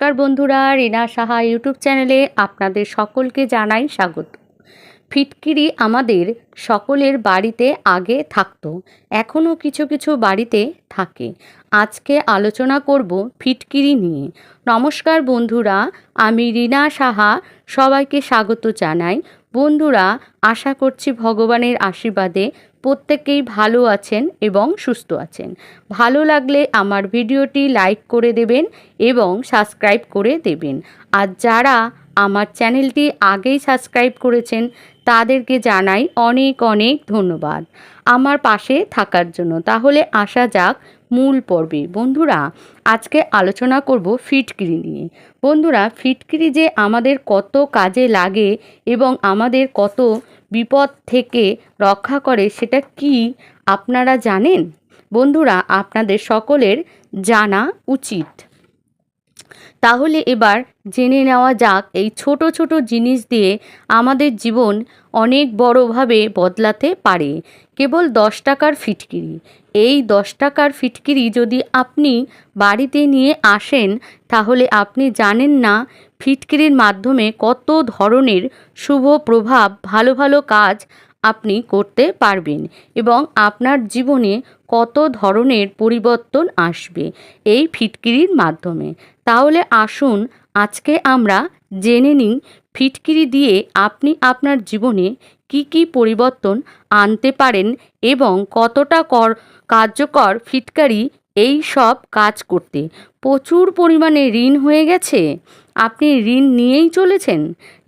নমস্কার বন্ধুরা, রিনা সাহা ইউটিউব চ্যানেলে আপনাদের সকলকে জানাই স্বাগত। ফিটকিরি আমাদের সকলের বাড়িতে আগে থাকতো, এখনও কিছু কিছু বাড়িতে থাকে। আজকে আলোচনা করব ফিটকিরি নিয়ে। নমস্কার বন্ধুরা, আমি রিনা সাহা, সবাইকে স্বাগত জানাই। বন্ধুরা, আশা করছি ভগবানের আশীর্বাদে প্রত্যেকেই ভালো আছেন এবং সুস্থ আছেন। ভালো লাগলে আমার ভিডিওটি লাইক করে দেবেন এবং সাবস্ক্রাইব করে দেবেন। আর যারা আমার চ্যানেলটি আগেই সাবস্ক্রাইব করেছেন তাদেরকে জানাই অনেক অনেক ধন্যবাদ আমার পাশে থাকার জন্য। তাহলে আসা যাক মূল পর্বে। বন্ধুরা, আজকে আলোচনা করব ফিটকিরি নিয়ে। বন্ধুরা, ফিটকিরি যে আমাদের কত কাজে লাগে এবং আমাদের কত বিপদ থেকে রক্ষা করে, সেটা কি আপনারা জানেন? বন্ধুরা, আপনাদের সকলের জানা উচিত। তাহলে এবার জেনে নেওয়া যাক এই ছোট ছোট জিনিস দিয়ে আমাদের জীবন অনেক বড়ভাবে বদলাতে পারে। কেবল দশ টাকার ফিটকিরি। এই দশ টাকার ফিটকিরি যদি আপনি বাড়িতে নিয়ে আসেন, তাহলে আপনি জানেন না ফিটকিরির মাধ্যমে কত ধরনের শুভ প্রভাব, ভালো ভালো কাজ আপনি করতে পারবেন এবং আপনার জীবনে কত ধরনের পরিবর্তন আসবে এই ফিটকিরির মাধ্যমে। তাহলে আসুন আজকে আমরা জেনে নিই ফিটকিরি দিয়ে আপনি আপনার জীবনে কি কি পরিবর্তন আনতে পারেন এবং কতটা কর, কার্যকর ফিটকারি এই সব কাজ করতে। প্রচুর পরিমাণে ঋণ হয়ে গেছে। আপনি ঋণ নিয়েই চলেছেন?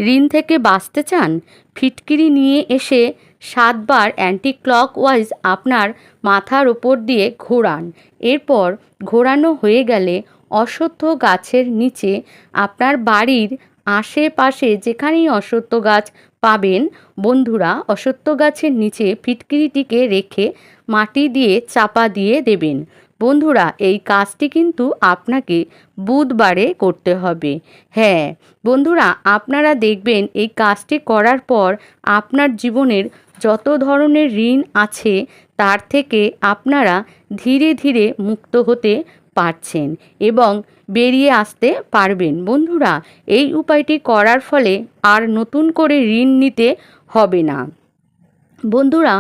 ঋণ থেকে বাঁচতে চান? ফিটকিরি নিয়ে এসে সাতবার অ্যান্টি ক্লক ক্লকওয়াইজ আপনার মাথার ওপর দিয়ে ঘোরান। এরপর ঘোরানো হয়ে গেলে অশ্বত্থ গাছের নিচে আপনার বাড়ির আশেপাশে যেখানেই অশ্বত্থ গাছ পাবেন, বন্ধুরা, অশ্বত্থ গাছের নিচে ফিটকিরিটিকে রেখে মাটি দিয়ে চাপা দিয়ে দেবেন। বন্ধুরা, এই কাজটি কিন্তু আপনাকে বুধবারে করতে হবে। হ্যাঁ বন্ধুরা, আপনারা দেখবেন এই কাজটি করার পর আপনার জীবনের যত ধরনের ঋণ আছে, তার থেকে আপনারা ধীরে ধীরে মুক্ত হতে পারছেন এবং বেরিয়ে আসতে পারবেন। বন্ধুরা, এই উপায়টি করার ফলে আর নতুন করে ঋণ নিতে হবে না। বন্ধুরা,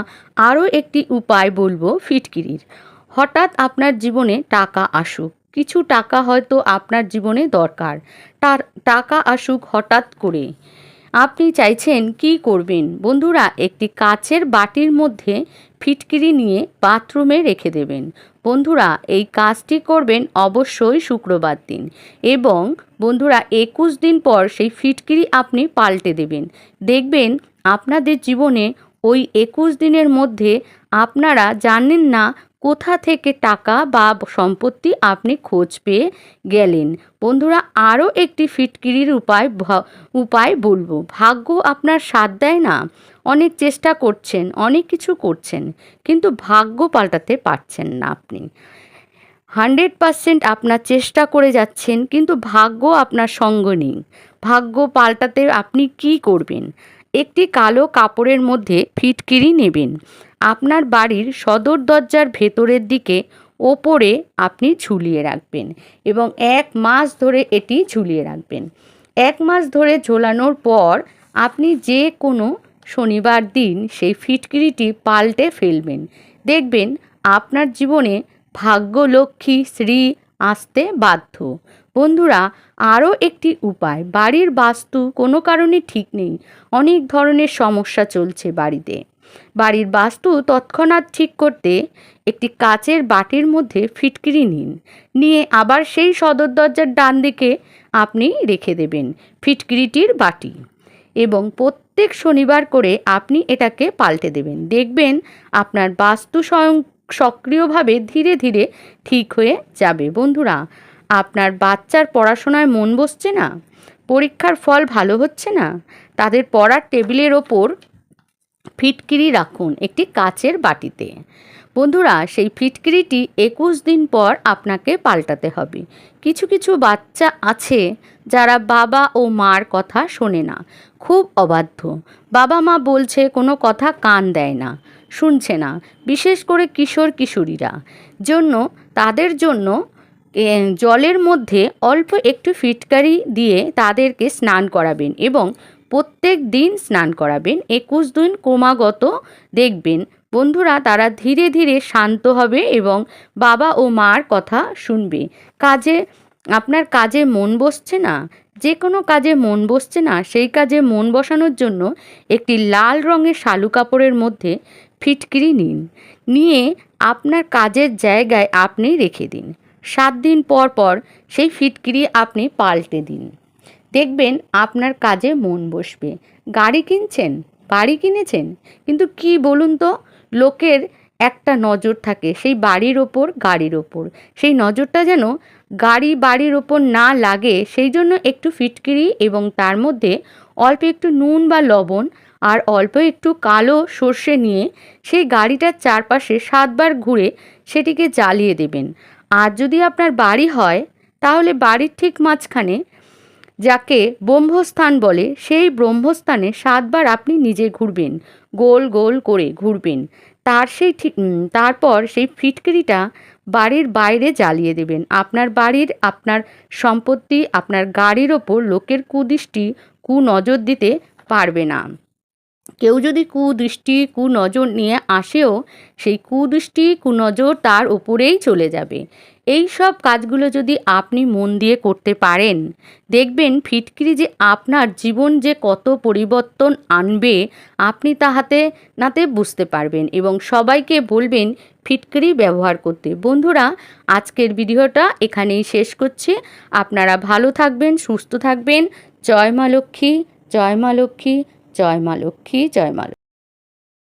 আরও একটি উপায় বলব ফিটকিরির। হঠাৎ আপনার জীবনে টাকা আসুক। কিছু টাকা হয়তো আপনার জীবনে দরকার। তার টাকা আসুক হঠাৎ করে আপনি চাইছেন কি করবেন? বন্ধুরা, একটি কাচের বাটির মধ্যে ফিটকিরি নিয়ে বাথরুমে রেখে দেবেন। বন্ধুরা, এই কাজটি করবেন অবশ্যই শুক্রবার দিন। এবং বন্ধুরা, একুশ দিন পর সেই ফিটকিরি আপনি পাল্টে দেবেন। দেখবেন আপনাদের জীবনে ওই একুশ দিনের মধ্যে আপনারা জানেন না কোথা থেকে টাকা বা সম্পত্তি আপনি খোঁজ পেয়ে গেলেন? বন্ধুরা, আরও একটি ফিটকিরির উপায় উপায় বলব। ভাগ্য আপনার সাথ দেয় না। অনেক চেষ্টা করছেন, অনেক কিছু করছেন, কিন্তু ভাগ্য পাল্টাতে পারছেন না আপনি। হান্ড্রেড পারসেন্ট আপনার চেষ্টা করে যাচ্ছেন, কিন্তু ভাগ্য আপনার সঙ্গ নেই। ভাগ্য পাল্টাতে আপনি কি করবেন? একটি কালো কাপড়ের মধ্যে ফিটকিরি নেবেন। আপনার বাড়ির সদর দরজার ভেতরের দিকে ওপরে আপনি ঝুলিয়ে রাখবেন এবং এক মাস ধরে এটি ঝুলিয়ে রাখবেন। এক মাস ধরে ঝোলানোর পর আপনি যে কোনো শনিবার দিন সেই ফিটকিরিটি পাল্টে ফেলবেন। দেখবেন আপনার জীবনে ভাগ্যলক্ষ্মী, শ্রী আসতে বাধ্য। বন্ধুরা, আরও একটি উপায়। বাড়ির বাস্তু কোনো কারণে ঠিক নেই। অনেক ধরনের সমস্যা চলছে বাড়িতে। বাড়ির বাস্তু তৎক্ষণাৎ ঠিক করতে একটি কাচের বাটির মধ্যে ফিটকিরি নিন। নিয়ে আবার সেই সদর দরজার ডান দিকে আপনি রেখে দেবেন ফিটকিরিটির বাটি। এবং প্রত্যেক শনিবার করে আপনি এটাকে পাল্টে দেবেন। দেখবেন আপনার বাস্তু স্বয়ং সক্রিয়ভাবে ধীরে ধীরে ঠিক হয়ে যাবে। বন্ধুরা, আপনার বাচ্চার পড়াশোনায় মন বসছে না? পরীক্ষার ফল ভালো হচ্ছে না? তাদের পড়ার টেবিলের ওপর ফিটকিরি রাখুন একটি কাচের বাটিতে। বন্ধুরা, সেই ফিটকিরিটি একুশ দিন পর আপনাকে পাল্টাতে হবে। কিছু কিছু বাচ্চা আছে যারা বাবা ও মার কথা শোনে না। খুব অবাধ্য। বাবা মা বলছে, কোনো কথা কান দেয় না। শুনছে না, বিশেষ করে কিশোর কিশোরীরা। জন্য, তাদের জন্য জলের মধ্যে অল্প একটু ফিটকারি দিয়ে তাদেরকে স্নান করাবেন এবং প্রত্যেক দিন স্নান করাবেন। একুশ দিন ক্রমাগত দেখবেন। বন্ধুরা, তারা ধীরে ধীরে শান্ত হবে এবং বাবা ও মার কথা শুনবে। কাজে, আপনার কাজে মন বসছে না? যে কোনো কাজে মন বসছে না, সেই কাজে মন বসানোর জন্য একটি লাল রঙের শালু কাপড়ের মধ্যে ফিটকিরি নিন। নিয়ে আপনার কাজের জায়গায় আপনি রেখে দিন। সাত দিন পর পর সেই ফিটকিরি আপনি পাল্টে দিন। দেখবেন আপনার কাজে মন বসবে। গাড়ি কিনছেন? বাড়ি কিনেছেন? কিন্তু কি বলুন তো, লোকের একটা নজর থাকে, সেই বাড়ির ওপর, গাড়ির ওপর। সেই নজরটা যেন গাড়ি বাড়ির ওপর না লাগে, সেই জন্য একটু ফিটকিরি এবং তার মধ্যে অল্প একটু নুন বা লবণ আর অল্প একটু কালো সর্ষে নিয়ে সেই গাড়িটার চারপাশে সাতবার ঘুরে সেটিকে জ্বালিয়ে দেবেন। আর যদি আপনার বাড়ি হয়, তাহলে বাড়ির ঠিক মাঝখানে যাকে ব্রহ্মস্থান বলে, সেই ব্রহ্মস্থানে সাতবার আপনি নিজে ঘুরবেন, গোল গোল করে ঘুরবেন। তার সেই ঠিক তারপর সেই ফিটকিরিটা বাড়ির বাইরে জ্বালিয়ে দেবেন। আপনার বাড়ির, আপনার সম্পত্তি, আপনার গাড়ির ওপর লোকের কুদৃষ্টি, কুনজর দিতে পারবে না। কেউ যদি কুদৃষ্টি, কুনজর নিয়ে আসেও, সেই কুদৃষ্টি, কুনজর তার উপরেই চলে যাবে। এই সব কাজগুলো যদি আপনি মন দিয়ে করতে পারেন, দেখবেন ফিটকিরি যে আপনার জীবন যে কত পরিবর্তন আনবে, আপনি তাহাতে, নাতে বুঝতে পারবেন এবং সবাইকে বলবেন ফিটকিরি ব্যবহার করতে। বন্ধুরা, আজকের ভিডিওটা এখানেই শেষ করছি। আপনারা ভালো থাকবেন, সুস্থ থাকবেন। জয় মা লক্ষ্মী, জয় মা লক্ষ্মী জয় মা লক্ষ্মী জয় মা